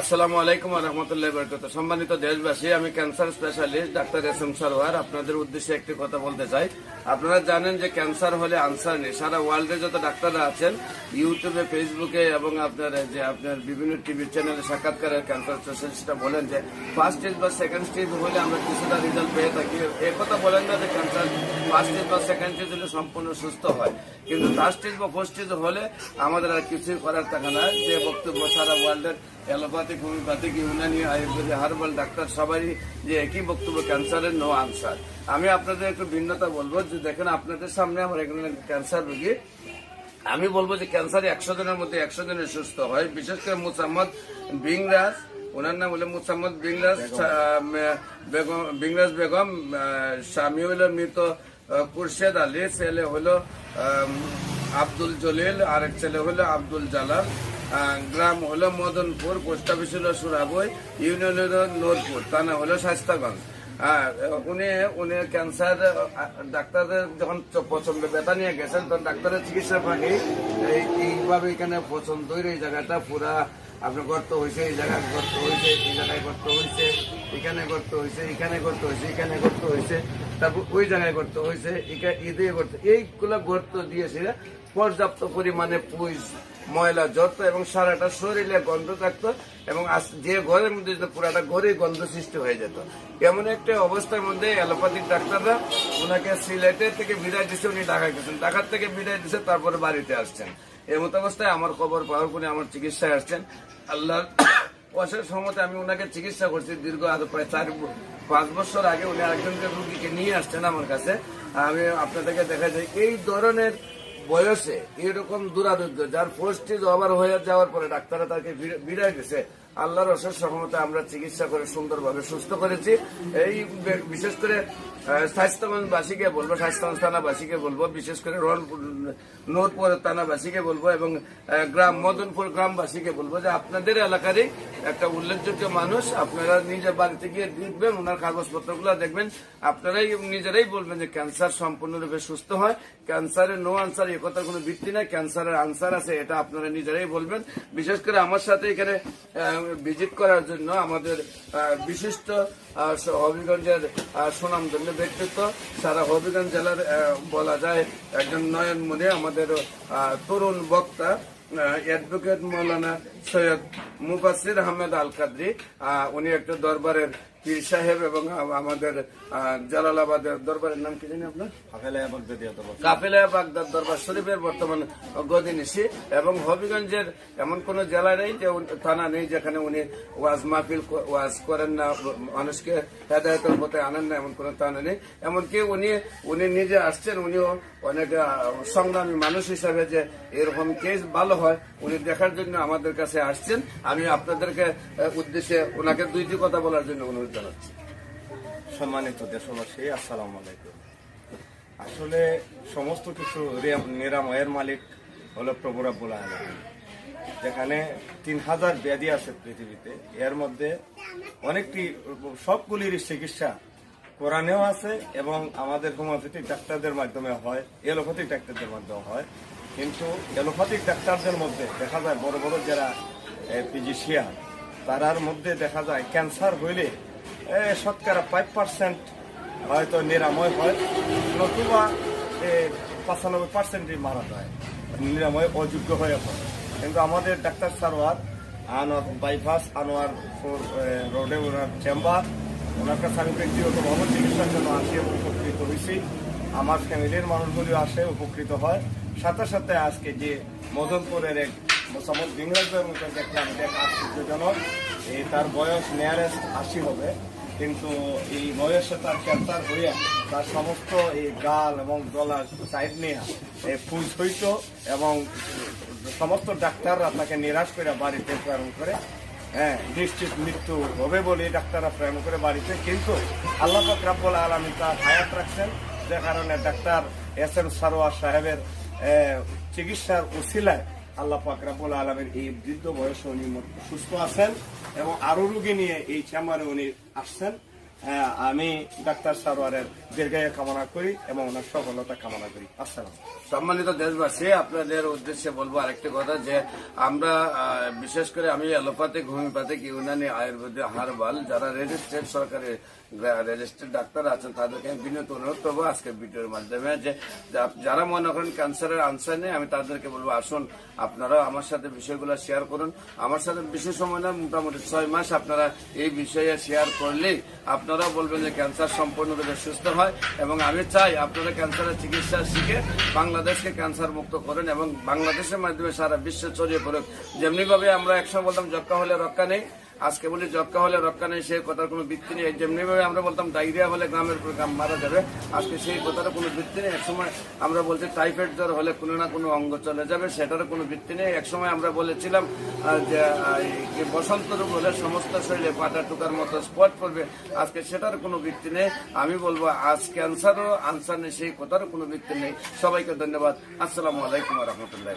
আসসালামু আলাইকুম রহমতুল্লাহ বরকত সম্মানিত দেশবাসী, আমি cancer specialist doctor S M Sarwar আপনাদের উদ্দেশ্যে একটি কথা বলতে চাই। আপনারা জানেন যে ক্যান্সার হলে আনসার নেই। সারা ওয়ার্ল্ডে যত ডাক্তাররা আছেন, ইউটিউবে, ফেসবুকে এবং আপনার যে আপনার বিভিন্ন টিভি চ্যানেলে সাক্ষাৎকারের ক্যান্সার স্পেশালিস্টরা বলেন যে ফার্স্ট স্টেজ বা সেকেন্ড স্টেজ হলে আমরা কিছুটা রেজাল্ট পেয়ে থাকি। কথা বলেন না যে ক্যান্সার ফার্স্ট স্টেজ বা সেকেন্ড স্টেজ হলে সম্পূর্ণ সুস্থ হয়। কিন্তু থার্ড স্টেজ বা ফোর্থ স্টেজ হলে আমাদের আর কিছুই করার থাকে না যে বক্তব্য সারা ওয়ার্ল্ডের allopathic, homeopathic, Unani ayurvedic herbal doctor সবারই যে একই বক্তব্য ক্যান্সারের নো আনসার আমি আপনাদের একটু ভিন্নতা বলব যে দেখেন আপনাদের সামনে আমার এখানে ক্যান্সার রোগী। আমি বলব যে ক্যান্সার একশো জনের মধ্যে একশো জনের সুস্থ হয়। বিশেষ করে মুসাম্মদ বিংরাজ ওনার নাম হলো মুসাম্মদ বিংরাজ বেগম বিংরাজ বেগম স্বামী হলো মৃত আহ, খুরশেদ আলী ছেলে হলো আব্দুল জলিল আরেক ছেলে হলো আব্দুল জালাল গ্রাম হলো মদনপুর পোস্ট অফিস হলো সুরাবই ইউনিয়ন হলো নোরপুর থানা হলো হ্যাঁ উনি উনি ক্যান্সার ডাক্তারের যখন প্রচণ্ড ব্যথা নিয়ে গেছেন তখন ডাক্তারের চিকিৎসা ফাঁকি এইভাবে এখানে পছন্দ এই জায়গাটা পুরা আপনার গর্ত হয়েছে, এই জায়গায় গর্ত হয়েছে, এই জায়গায় গর্ত হয়েছে, এখানে গর্ত হয়েছে, এখানে গর্ত হয়েছে, এখানে গর্ত হয়েছে, তারপর ওই জায়গায় গর্ত হয়েছে এই গর্ত এইগুলা গর্ত দিয়েছে, পর্যাপ্ত পরিমাণে পুইজ ময়লা যত এবং সারাটা শরীরে গন্ধ থাকতো এবং যে ঘরের মধ্যে যেত পুরাটা ঘরে গন্ধ সৃষ্টি হয়ে যেত। এমন একটা অবস্থার মধ্যে অ্যালোপ্যাথিক ডাক্তাররা ওনাকে সিলেটের থেকে বিদায় দিচ্ছে উনি ঢাকায় গেছেন। ঢাকার থেকে বিদায় দিচ্ছে তারপরে বাড়িতে আসছেন। মতো অবস্থায় আমার খবর পাওয়ার পরে আমার চিকিৎসায় আসছেন। আল্লাহ অশেষ সমতে আমি ওনাকে চিকিৎসা করছি দীর্ঘ আরও প্রায় চার পাঁচ বছর আগে উনি আরেকজনকে রুগীকে নিয়ে আসছেন আমার কাছে। আমি আপনাদেরকে দেখা যায় এই ধরনের বয়সে এরকম দুরারোগ্য যার পোস্টিজ ওভার হয়ে যাওয়ার পরে ডাক্তাররা তাকে বিদায় দিছে। আল্লাহর অশেষ সহমতে আমরা চিকিৎসা করে সুন্দরভাবে সুস্থ করেছি। এই বিশেষ করে আহ, স্বাস্থ্যগঞ্জ বাসীকে বলব স্বাস্থ্যগঞ্জ থানাবাসীকে বলব বিশেষ করে রনপুর নোরপুর থানাবাসীকে বলব এবং গ্রাম মদনপুর গ্রামবাসীকে বলব যে আপনাদের এলাকারই একটা উল্লেখযোগ্য মানুষ আপনারা নিজের বাড়িতে গিয়ে দেখবেন ওনার কাগজপত্রগুলো দেখবেন আপনারাই নিজেরাই বলবেন যে ক্যান্সার সম্পূর্ণরূপে সুস্থ হয়। ক্যান্সারের নো আনসার, এ কথার কোনো ভিত্তি নাই। ক্যান্সারের আনসার আছে, এটা আপনারা নিজেরাই বলবেন। বিশেষ করে আমার সাথে এখানে ভিজিট করার জন্য আমাদের বিশিষ্ট হবিগঞ্জের সুনামধন্য ব্যক্তিত্ব। সারা হবিগঞ্জ জেলার বলা যায় একজন নয়নমণি, আমাদের তরুণ বক্তা অ্যাডভোকেট মৌলানা সৈয়দ মুফাসির আহমেদ আল কাদরি উনি একটা দরবারের পীর সাহেব এবং আমাদের জালালাবাদের দরবারের নাম কি জানি আপনার? কাফেলা বাগদাদ দরবার শরীফের বর্তমান গদিনিসি এবং হবিগঞ্জের এমন কোন জেলা নেই যে থানা নেই যেখানে উনি ওয়াজ মাহফিল ওয়াজ করেন না মানুষকে হেদায়তের পথে আনেন না এমন কোন থানা নেই। এমনকি উনি উনি নিজে আসছেন উনিও অনেক সংগ্রামী মানুষ হিসাবে যে এরকম কেস ভালো হয় উনি দেখার জন্য আমাদের কাছে আসছেন। আমি আপনাদেরকে উদ্দেশ্যে ওনাকে দুইটি কথা বলার জন্য অনুরোধ জানাচ্ছি। সম্মানিত দেশবাসী, আসসালাম আলাইকুম। আসলে সমস্ত কিছু নিরাময়ের মালিক হলো প্রভু রাব্বুল আলামিন। যেখানে তিন হাজার ব্যাধি আছে পৃথিবীতে। এর মধ্যে অনেকটি, সবগুলির চিকিৎসা কোরআনেও আছে এবং আমাদের হোমিওপ্যাথিক ডাক্তারদের মাধ্যমে হয় এলোপ্যাথিক ডাক্তারদের মাধ্যমে হয়। কিন্তু এলোপ্যাথিক ডাক্তারদের মধ্যে দেখা যায় বড় বড় যারা ফিজিশিয়ান তারার মধ্যে দেখা যায় ক্যান্সার হইলে শতকরা ফাইভ পার্সেন্ট হয়তো নিরাময় হয়, নতুবা পঁচানব্বই পার্সেন্টই মারা যায়, নিরাময় অযোগ্য হয়ে পড়ে। কিন্তু আমাদের ডাক্তার সারোয়ার আনোয়ার বাইপাস, আনোয়ার রোডে ওনার চেম্বার, ওনার কাছে আমি ব্যক্তিগতভাবে চিকিৎসার জন্য আসি উপকৃত হয়েছি। আমার ফ্যামিলির মানুষগুলিও আসে, উপকৃত হয়। সাথে সাথে আজকে যে মদনপুরের এক মোসাম্মদ মধ্যে দেখলাম যে আশ্চর্যজনক। তার বয়স নিয়ারেস্ট আশি হবে, কিন্তু এই বয়সে তার ক্যান্সার হইয়া তার সমস্ত এই গাল এবং গলা সাইড নিয়ে ফুল হইত এবং সমস্ত ডাক্তাররা তাকে নিরাশ করে বাড়িতে প্রেরণ করে। হ্যাঁ নিশ্চিত মৃত্যু হবে বলে ডাক্তাররা প্রেরণ করে বাড়িতে। কিন্তু আল্লাহ রাব্বুল আলমী তার হায়াত রাখছেন, যে কারণে ডাক্তার এস এম সারোয়ার সাহেবের চিকিৎসার উসিলায় আল্লাহ পাকরাবুল আলমের এই বৃদ্ধ বয়সে উনি সুস্থ আছেন এবং আরও রোগী নিয়ে এই চেম্বারে উনি আসছেন। আমি ডাক্তার সারোয়ারের দীর্ঘায়ু কামনা করি এবং ওনার সফলতা কামনা করি। আসসালাম সম্মানিত দেশবাসী, আপনাদের উদ্দেশ্যে বলব আরেকটি কথা যে আমরা বিশেষ করে আমি allopathic, homeopathic, Unani ayurvedic herbal যারা রেজিস্টার্ড সরকারি রেজিস্টার্ড ডাক্তার আছেন, তাদেরকে আমি বিনীত অনুরোধ করব আজকে ভিডিওর মাধ্যমে যে যারা মনে করেন ক্যান্সারের আনসার নেই, আমি তাদেরকে বলব আসুন আপনারা আমার সাথে বিষয়গুলো শেয়ার করুন। আমার সাথে বিশেষ সময় না, মোটামুটি ছয় মাস আপনারা এই বিষয়ে শেয়ার করলেই আপনারাও বলবেন যে ক্যান্সার সম্পূর্ণরূপে সুস্থ হয় এবং আমি চাই আপনারা ক্যান্সারের চিকিৎসা শিখে বাংলাদেশকে ক্যান্সার মুক্ত করেন এবং বাংলাদেশের মাধ্যমে সারা বিশ্বে ছড়িয়ে পড়ুক। যেমনিভাবে আমরা একসময় বলতাম যক্ষা হলে রক্ষা নেই আজকে বলি যক্কা হলে রক্ষা নেই, সেই কথার কোনো ভিত্তি নেই। যেমনিভাবে আমরা বলতাম, ডায়রিয়া হলে গ্রামের পর গ্রাম মারা যাবে। আজকে সেই কথার কোনো ভিত্তি নেই। একসময় আমরা বলছি, টাইফয়েড জ্বর হলে কোনো না কোনো অঙ্গ চলে যাবে সেটার কোনো ভিত্তি নেই। একসময় আমরা বলেছিলাম যে বসন্ত রোগ হলে সমস্ত শরীরে পাটা টুকার মতো স্পট পড়বে। আজকে সেটার কোনো ভিত্তি নেই। আমি বলব আজ ক্যান্সারও আনসার নেই, সেই কথারও কোনো ভিত্তি নেই। সবাইকে ধন্যবাদ। আসসালামু আলাইকুম রহমতুল্লাহ